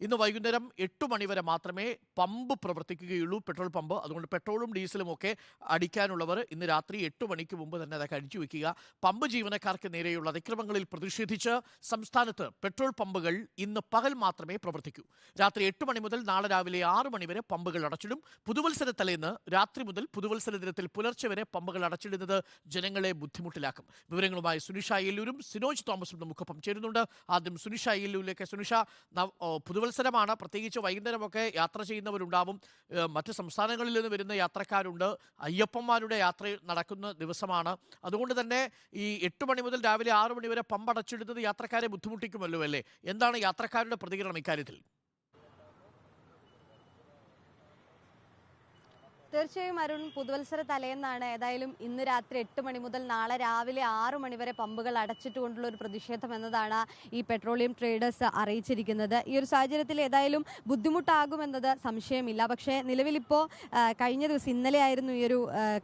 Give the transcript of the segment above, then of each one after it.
ഇന്ന് വൈകുന്നേരം എട്ട് മണിവരെ മാത്രമേ പമ്പ് പ്രവർത്തിക്കുകയുള്ളൂ. Petrol pump. അതുകൊണ്ട് പെട്രോളും ഡീസലും ഒക്കെ അടിക്കാനുള്ളവർ ഇന്ന് രാത്രി എട്ട് മണിക്ക് മുമ്പ് തന്നെ അതൊക്കെ അടിച്ചു വയ്ക്കുക പമ്പ് ജീവനക്കാർക്ക് നേരെയുള്ള അതിക്രമങ്ങളിൽ പ്രതിഷേധിച്ച് സംസ്ഥാനത്ത് പെട്രോൾ പമ്പുകൾ ഇന്ന് പകൽ മാത്രമേ പ്രവർത്തിക്കൂ. രാത്രി എട്ട് മണി മുതൽ നാളെ രാവിലെ ആറ് മണിവരെ പമ്പുകൾ അടച്ചിടും. പുതുവത്സര തലേന്ന് രാത്രി മുതൽ പുതുവത്സര ദിനത്തിൽ പുലർച്ചെ വരെ പമ്പുകൾ അടച്ചിടുന്നത് ജനങ്ങളെ ബുദ്ധിമുട്ടിലാക്കും. വിവരങ്ങളുമായി സുനിഷ അയ്യല്ലൂരും സിനോജ് തോമസും നമുക്കൊപ്പം ചേരുന്നുണ്ട്. ആദ്യം സുനിഷ അയ്യല്ലൂരിലേക്ക് സുനിഷ നവ- ഓ, പുതുവത്സരമാണ് പ്രത്യേകിച്ച് വൈകുന്നേരമൊക്കെ യാത്ര ചെയ്യുന്നവരുണ്ടാവും. മറ്റ് സംസ്ഥാനങ്ങളിൽ നിന്ന് വരുന്ന യാത്രക്കാരുണ്ട്. അയ്യപ്പന്മാരുടെ യാത്ര നടക്കുന്ന ദിവസമാണ്. അതുകൊണ്ട് തന്നെ ഈ എട്ട് മണി മുതൽ രാവിലെ ആറു മണി വരെ പമ്പ് യാത്രക്കാരെ ബുദ്ധിമുട്ടിക്കുമല്ലോ അല്ലേ? എന്താണ് യാത്രക്കാരുടെ പ്രതികരണം ഇക്കാര്യത്തിൽ? തീർച്ചയായും അരുൺ പുതുവത്സര തലേന്നാണ് ഏതായാലും ഇന്ന് രാത്രി എട്ട് മണി മുതൽ നാളെ രാവിലെ ആറു മണി വരെ പമ്പുകൾ അടച്ചിട്ടുകൊണ്ടുള്ള ഒരു പ്രതിഷേധം എന്നതാണ് ഈ പെട്രോളിയം ട്രേഡേഴ്സ് അറിയിച്ചിരിക്കുന്നത്. ഈ ഒരു സാഹചര്യത്തിൽ ഏതായാലും ബുദ്ധിമുട്ടാകുമെന്നത് സംശയമില്ല. പക്ഷേ നിലവിലിപ്പോൾ കഴിഞ്ഞ ദിവസം ഇന്നലെ ആയിരുന്നു ഈ ഒരു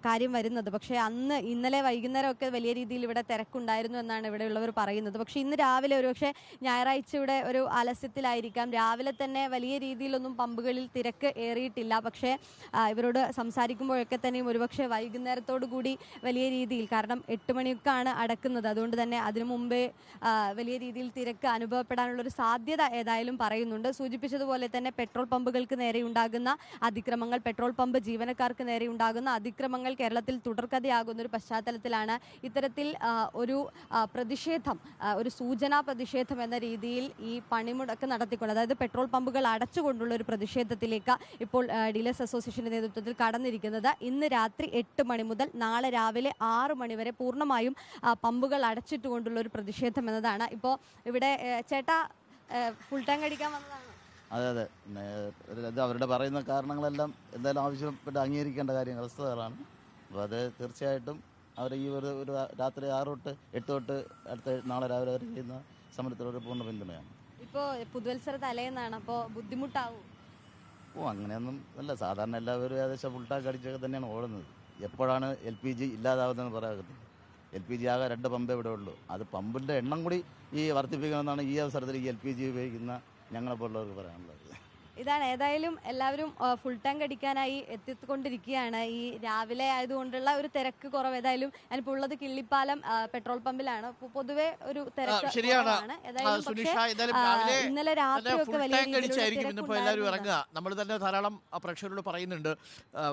കാര്യം വരുന്നത്. പക്ഷേ അന്ന് ഇന്നലെ വൈകുന്നേരമൊക്കെ വലിയ രീതിയിൽ ഇവിടെ തിരക്കുണ്ടായിരുന്നു എന്നാണ് ഇവിടെയുള്ളവർ പറയുന്നത്. പക്ഷേ ഇന്ന് രാവിലെ ഒരു പക്ഷേ ഞായറാഴ്ചയുടെ ഒരു ആലസ്യത്തിലായിരിക്കാം. രാവിലെ തന്നെ വലിയ രീതിയിലൊന്നും പമ്പുകളിൽ തിരക്ക് ഏറിയിട്ടില്ല. പക്ഷേ ഇവരോട് സംസാരിക്കുമ്പോഴൊക്കെ തന്നെയും ഒരുപക്ഷെ വൈകുന്നേരത്തോടു കൂടി വലിയ രീതിയിൽ കാരണം എട്ട് മണിക്കാണ് അടക്കുന്നത്. അതുകൊണ്ട് തന്നെ അതിനു മുമ്പേ വലിയ രീതിയിൽ തിരക്ക് അനുഭവപ്പെടാനുള്ള ഒരു സാധ്യത ഏതായാലും പറയുന്നുണ്ട്. സൂചിപ്പിച്ചതുപോലെ തന്നെ പെട്രോൾ പമ്പുകൾക്ക് നേരെ ഉണ്ടാകുന്ന അതിക്രമങ്ങൾ പെട്രോൾ പമ്പ് ജീവനക്കാർക്ക് നേരെ ഉണ്ടാകുന്ന അതിക്രമങ്ങൾ കേരളത്തിൽ തുടർക്കഥയാകുന്ന ഒരു പശ്ചാത്തലത്തിലാണ് ഇത്തരത്തിൽ ഒരു പ്രതിഷേധം ഒരു സൂചനാ പ്രതിഷേധം എന്ന രീതിയിൽ ഈ പണിമുടക്ക് നടത്തിക്കൊണ്ട് അതായത് പെട്രോൾ പമ്പുകൾ അടച്ചുകൊണ്ടുള്ള ഒരു പ്രതിഷേധത്തിലേക്ക് ഇപ്പോൾ ഡീലേഴ്സ് അസോസിയേഷന്റെ നേതൃത്വത്തിൽ കടന്നിരിക്കുന്നത്. ഇന്ന് രാത്രി എട്ട് മണി മുതൽ നാളെ രാവിലെ ആറ് മണിവരെ പൂർണമായും പമ്പുകൾ അടച്ചിട്ടുകൊണ്ടുള്ള ഒരു പ്രതിഷേധം എന്നതാണ്. ഇപ്പോൾ ഇവിടെ ചേട്ട ചേട്ടാ ഫുൾ ടാങ്ക് അടിക്കാൻ വന്നതാണ്. അതെ അതെ. ഇത് അവരുടെ പറയുന്ന കാരണങ്ങളെല്ലാം എന്തായാലും ആവശ്യപ്പെട്ട് അംഗീകരിക്കേണ്ട കാര്യങ്ങൾ വസ്തുതകളാണ് അപ്പോൾ അത് തീർച്ചയായിട്ടും അവർ ഈ ഒരു ഒരു രാത്രി ആറ് തൊട്ട് എട്ട് തൊട്ട് അടുത്ത നാളെ രാവിലെ വരെ ചെയ്യുന്ന സമരത്തിലൊരു പൂർണ പിന്തുണയാണ്. ഇപ്പോൾ പുതുവത്സര തലേന്നാണ്. അപ്പോൾ ബുദ്ധിമുട്ടാവും? ഓ അങ്ങനെയൊന്നും അല്ല. സാധാരണ എല്ലാവരും ഏകദേശം ഫുൾ ടാങ്ക് അടിച്ചൊക്കെ തന്നെയാണ് ഓടുന്നത്. എപ്പോഴാണ് എൽ പി ജി ഇല്ലാതാവുന്നതെന്ന് പറയാകത്തില്ല എൽ പി ജി ആകെ രണ്ട് പമ്പേ ഇവിടെ ഉള്ളൂ. അത് പമ്പിന്റെ എണ്ണം കൂടി ഈ വർദ്ധിപ്പിക്കണമെന്നാണ് ഈ അവസരത്തിൽ ഈ എൽ പി ജി ഉപയോഗിക്കുന്ന ഞങ്ങളെപ്പോലുള്ളവർക്ക് പറയാനുള്ളത്. ഇതാണ്. ഏതായാലും എല്ലാവരും ഫുൾ ടാങ്ക് അടിക്കാനായി എത്തിക്കൊണ്ടിരിക്കുകയാണ്. ഈ രാവിലെ ആയതുകൊണ്ടുള്ള ഒരു തിരക്ക് കുറവ്. ഏതായാലും ഞാനിപ്പോൾ ഉള്ളത് കിള്ളിപ്പാലം പെട്രോൾ പമ്പിലാണ്. പൊതുവെ ഒരു തിരക്ക് ശരിയാണ്. ഇന്നലെ രാത്രി രാത്രിയൊക്കെ വലിയ നമ്മൾ തന്നെ ധാരാളം പ്രേക്ഷകരോട് പറയുന്നുണ്ട്.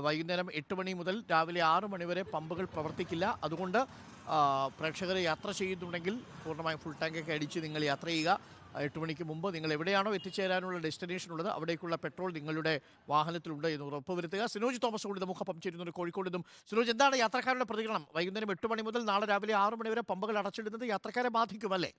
വൈകുന്നേരം എട്ട് മണി മുതൽ രാവിലെ ആറ് മണി വരെ പമ്പുകൾ പ്രവർത്തിക്കില്ല. അതുകൊണ്ട് പ്രേക്ഷകർ യാത്ര ചെയ്യുന്നുണ്ടെങ്കിൽ പൂർണമായും ഫുൾ ടാങ്കൊക്കെ അടിച്ച് നിങ്ങൾ യാത്ര ചെയ്യുക. എട്ട് മണിക്ക് മുമ്പ് നിങ്ങൾ എവിടെയാണോ എത്തിച്ചേരാനുള്ള ഡെസ്റ്റിനേഷൻ ഉള്ളത് അവിടേക്കുള്ള പെട്രോൾ നിങ്ങളുടെ വാഹനത്തിലുണ്ട് എന്ന് ഉറപ്പുവരുത്തുക സിനോജ് തോമസ് കൂടി നമുക്കൊപ്പം ചേരുന്നുണ്ട് കോഴിക്കോട് സിനോജ് എന്താണ് യാത്രക്കാരുടെ പ്രതികരണം? വൈകുന്നേരം എട്ട് മണി മുതൽ നാളെ രാവിലെ ആറ് മണി വരെ പമ്പുകൾ അടച്ചിടുന്നത് യാത്രക്കാരെ ബാധിക്കുമല്ലേ?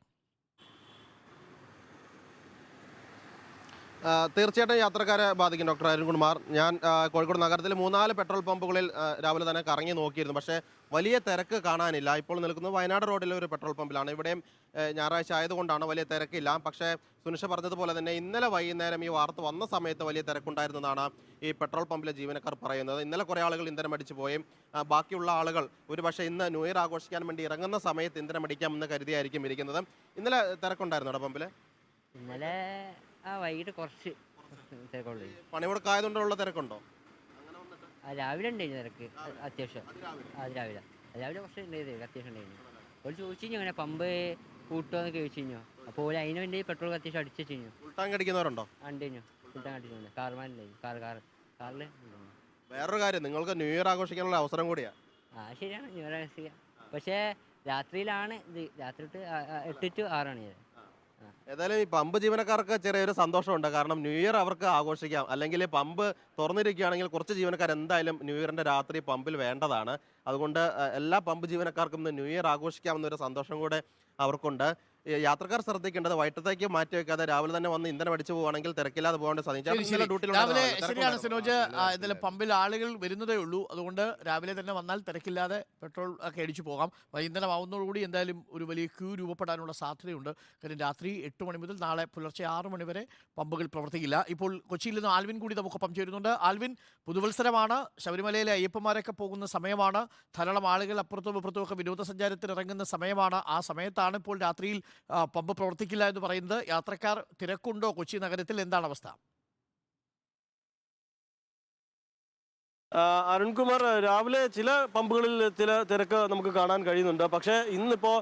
തീർച്ചയായിട്ടും യാത്രക്കാരെ ബാധിക്കും ഡോക്ടർ അരുൺകുമാർ. ഞാൻ കോഴിക്കോട് നഗരത്തിൽ മൂന്നാൽ പെട്രോൾ പമ്പുകളിൽ രാവിലെ തന്നെ കറങ്ങി നോക്കിയിരുന്നു. പക്ഷേ വലിയ തിരക്ക് കാണാനില്ല. ഇപ്പോൾ നിൽക്കുന്നത് വയനാട് റോഡിലെ ഒരു പെട്രോൾ പമ്പിലാണ്. ഇവിടെയും ഞായറാഴ്ച ആയതുകൊണ്ടാണ് വലിയ തിരക്കില്ല. പക്ഷേ സുനിഷ പറഞ്ഞതുപോലെ തന്നെ ഇന്നലെ വൈകുന്നേരം ഈ വാർത്ത വന്ന സമയത്ത് വലിയ തിരക്കുണ്ടായിരുന്നതാണ് ഈ പെട്രോൾ പമ്പിലെ ജീവനക്കാർ പറയുന്നത്. ഇന്നലെ കുറേ ആളുകൾ ഇന്ധനം അടിച്ചു പോയും. ബാക്കിയുള്ള ആളുകൾ ഒരു പക്ഷേ ഇന്ന് ന്യൂ ഇയർ ആഘോഷിക്കാൻ വേണ്ടി ഇറങ്ങുന്ന സമയത്ത് ഇന്ധനം അടിക്കാമെന്ന് കരുതിയായിരിക്കും ഇരിക്കുന്നത്. ഇന്നലെ തിരക്കുണ്ടായിരുന്നു പമ്പിൽ ഇന്നലെ ആ വൈകിട്ട് കുറച്ച് തിരക്കുള്ളൂ. പണിമുടക്കായതുകൊണ്ടുള്ള തിരക്കുണ്ടോ? ആ രാവിലെ ഉണ്ടായിരുന്നു തിരക്ക്. അത്യാവശ്യം. ആ, അത് രാവിലെ. രാവിലെ കുറച്ച് ഉണ്ടായിരുന്നു അത്യാവശ്യം ഉണ്ടായിരുന്നു. ഒരു ചോദിച്ചു കഴിഞ്ഞു അങ്ങനെ പമ്പ് കൂട്ടുമെന്ന് ചോദിച്ചു കഴിഞ്ഞു. അപ്പോൾ ഒരു അതിന് വേണ്ടി പെട്രോൾ അത്യാവശ്യം അടിച്ചു കഴിഞ്ഞു. ഫുൾ ടാങ്ക് അടിക്കുന്നവരുണ്ടോ ഉണ്ടു ഫുഡ് അടിച്ചു കാർമാനുണ്ടായിരുന്നു കാർ കാർ കാറിൽ വേറൊരു കാര്യം നിങ്ങൾക്ക് ന്യൂ ഇയർ ആഘോഷിക്കാനുള്ള അവസരം കൂടിയാ? ആ ശരിയാണ്. ന്യൂ ഇയർ ആഘോഷിക്കാം. പക്ഷേ രാത്രിയിലാണ് ഇത്. രാത്രി എട്ട് ടു ആറാണ് ഇത് ഏതായാലും ഈ പമ്പ് ജീവനക്കാർക്ക് ചെറിയൊരു സന്തോഷമുണ്ട്. കാരണം ന്യൂ ഇയർ അവർക്ക് ആഘോഷിക്കാം. അല്ലെങ്കിൽ പമ്പ് തുറന്നിരിക്കുകയാണെങ്കിൽ കുറച്ച് ജീവനക്കാർ എന്തായാലും ന്യൂ ഇയറിന്റെ രാത്രി പമ്പിൽ വേണ്ടതാണ്. അതുകൊണ്ട് എല്ലാ പമ്പ് ജീവനക്കാർക്കും ന്യൂ ഇയർ ആഘോഷിക്കാമെന്നൊരു സന്തോഷം കൂടെ അവർക്കുണ്ട്. യാത്രക്കാർ ശ്രദ്ധിക്കേണ്ടത് വൈകിട്ടത്തേക്ക് മാറ്റി വെക്കാതെ രാവിലെ തന്നെ വന്ന് ഇന്ധനം അടിച്ചു പോകുകയാണെങ്കിൽ തിരക്കില്ലാതെ പോകേണ്ട രാവിലെ ശരിയാണ് സിനോജ്. ഇന്നലെ പമ്പിൽ ആളുകൾ വരുന്നതേ ഉള്ളൂ. അതുകൊണ്ട് രാവിലെ തന്നെ വന്നാൽ തിരക്കില്ലാതെ പെട്രോൾ ഒക്കെ അടിച്ചു പോകാം. ഇന്ധനമാവുന്നതോടുകൂടി എന്തായാലും ഒരു വലിയ ക്യൂ രൂപപ്പെടാനുള്ള സാധ്യതയുണ്ട്. കാര്യം രാത്രി എട്ട് മണി മുതൽ നാളെ പുലർച്ചെ ആറ് മണി വരെ പമ്പുകൾ പ്രവർത്തിക്കില്ല. ഇപ്പോൾ കൊച്ചിയിൽ നിന്ന് ആൽവിൻ കൂടി നമുക്കൊപ്പം ചേരുന്നുണ്ട്. ആൽവിൻ പുതുവത്സരമാണ്. ശബരിമലയിലെ അയ്യപ്പന്മാരൊക്കെ പോകുന്ന സമയമാണ്. ധാരാളം ആളുകൾ അപ്പുറത്തും ഇപ്പുറത്തും ഒക്കെ വിനോദസഞ്ചാരത്തിന് ഇറങ്ങുന്ന സമയമാണ്. ആ സമയത്താണ് ഇപ്പോൾ രാത്രിയിൽ പമ്പ് പ്രവർത്തിക്കില്ല എന്ന് പറയുന്നത് യാത്രക്കാർ തിരക്കുണ്ടോ കൊച്ചി നഗരത്തിൽ? എന്താണ് അവസ്ഥ? അരുൺകുമാർ രാവിലെ ചില പമ്പുകളിൽ ചില തിരക്ക് നമുക്ക് കാണാൻ കഴിയുന്നുണ്ട്. പക്ഷേ ഇന്നിപ്പോൾ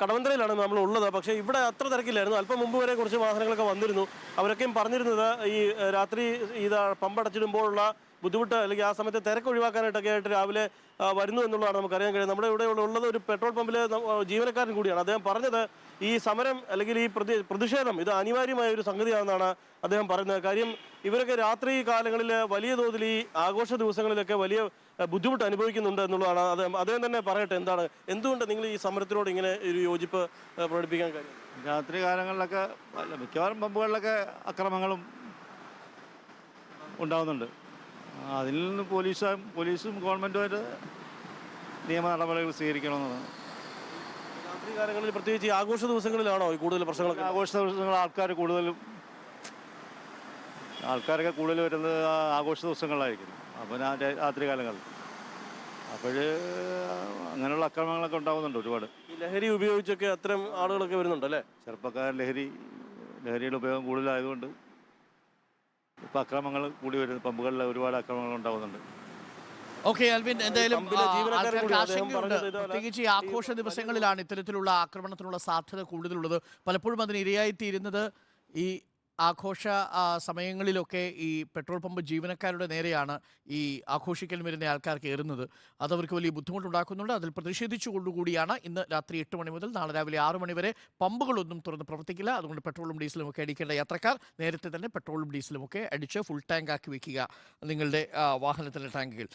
കടവന്തരയിലാണ് നമ്മൾ ഉള്ളത്. പക്ഷേ ഇവിടെ അത്ര തിരക്കില്ലായിരുന്നു. അല്പം മുമ്പ് വരെ കുറച്ച് വാഹനങ്ങളൊക്കെ വന്നിരുന്നു. അവരൊക്കെയും പറഞ്ഞിരുന്നത് ഈ രാത്രി ഇത് പമ്പ് അടച്ചിടുമ്പോഴുള്ള ബുദ്ധിമുട്ട് അല്ലെങ്കിൽ ആ സമയത്ത് തിരക്ക് ഒഴിവാക്കാനായിട്ടൊക്കെ ആയിട്ട് രാവിലെ വരുന്നു എന്നുള്ളതാണ് നമുക്കറിയാൻ കഴിയുന്നത്. നമ്മുടെ ഇവിടെ ഉള്ളത് ഒരു പെട്രോൾ പമ്പിൽ ജീവനക്കാരൻ കൂടിയാണ്. അദ്ദേഹം പറഞ്ഞത് ഈ സമരം അല്ലെങ്കിൽ ഈ പ്രതി പ്രതിഷേധം ഇത് അനിവാര്യമായ ഒരു സംഗതിയാണെന്നാണ് അദ്ദേഹം പറയുന്നത്. കാര്യം ഇവരൊക്കെ രാത്രി കാലങ്ങളിൽ വലിയ തോതിൽ ഈ ആഘോഷ ദിവസങ്ങളിലൊക്കെ വലിയ ബുദ്ധിമുട്ട് അനുഭവിക്കുന്നുണ്ട് എന്നുള്ളതാണ് അദ്ദേഹം അദ്ദേഹം തന്നെ പറയട്ടെ എന്താണ്? എന്തുകൊണ്ട് നിങ്ങൾ ഈ സമരത്തിനോട് ഇങ്ങനെ ഒരു യോജിപ്പ് പ്രകടിപ്പിക്കാൻ കാര്യം? രാത്രി കാലങ്ങളിലൊക്കെ മിക്കവാറും പമ്പുകളിലൊക്കെ അക്രമങ്ങളും ഉണ്ടാകുന്നുണ്ട് അതിൽ നിന്ന് പോലീസും പോലീസും ഗവൺമെന്റുമായിട്ട് നിയമ നടപടികൾ സ്വീകരിക്കണമെന്നാണ്. രാത്രി കാലങ്ങളിൽ പ്രത്യേകിച്ച് ഈ ആഘോഷ ദിവസങ്ങളിലാണോ ഈ കൂടുതൽ പ്രശ്നങ്ങളൊക്കെ? ആഘോഷ ദിവസങ്ങൾ ആൾക്കാർ കൂടുതലും ആൾക്കാരൊക്കെ കൂടുതൽ വരുന്നത് ആഘോഷ ദിവസങ്ങളിലായിരിക്കും. അപ്പോൾ ഞാൻ രാത്രി കാലങ്ങളിൽ അപ്പോൾ അങ്ങനെയുള്ള അക്രമങ്ങളൊക്കെ ഉണ്ടാകുന്നുണ്ട് ഒരുപാട്. ലഹരി ഉപയോഗിച്ചൊക്കെ അത്തരം ആളുകളൊക്കെ വരുന്നുണ്ടല്ലേ? ചെറുപ്പക്കാർ ലഹരി ലഹരിയുടെ ഉപയോഗം കൂടുതലായതുകൊണ്ട് ഇപ്പോൾ അക്രമങ്ങൾ കൂടി വരുന്നു. പമ്പുകളിൽ ഒരുപാട് അക്രമങ്ങൾ ഉണ്ടാകുന്നുണ്ട് ഓക്കെ അൽവിൻ എന്തായാലും പ്രത്യേകിച്ച് ഈ ആഘോഷ ദിവസങ്ങളിലാണ് ഇത്തരത്തിലുള്ള ആക്രമണത്തിനുള്ള സാധ്യത കൂടുതലുള്ളത്. പലപ്പോഴും അതിന് ഇരയായിത്തീരുന്നത് ഈ ആഘോഷ സമയങ്ങളിലൊക്കെ ഈ പെട്രോൾ പമ്പ് ജീവനക്കാരുടെ നേരെയാണ് ഈ ആഘോഷിക്കൽ വരുന്ന ആൾക്കാർ കയറുന്നത്. അതവർക്ക് വലിയ ബുദ്ധിമുട്ടുണ്ടാക്കുന്നുണ്ട്. അതിൽ പ്രതിഷേധിച്ചുകൊണ്ടുകൂടിയാണ് ഇന്ന് രാത്രി എട്ട് മണി മുതൽ നാളെ രാവിലെ ആറ് മണിവരെ പമ്പുകളൊന്നും തുറന്ന് പ്രവർത്തിക്കില്ല. അതുകൊണ്ട് പെട്രോളും ഡീസലും ഒക്കെ അടിക്കേണ്ട യാത്രക്കാർ നേരത്തെ തന്നെ പെട്രോളും ഡീസലും ഒക്കെ അടിച്ച് ഫുൾ ടാങ്ക് ആക്കി വയ്ക്കുക നിങ്ങളുടെ വാഹനത്തിന്റെ ടാങ്കുകൾ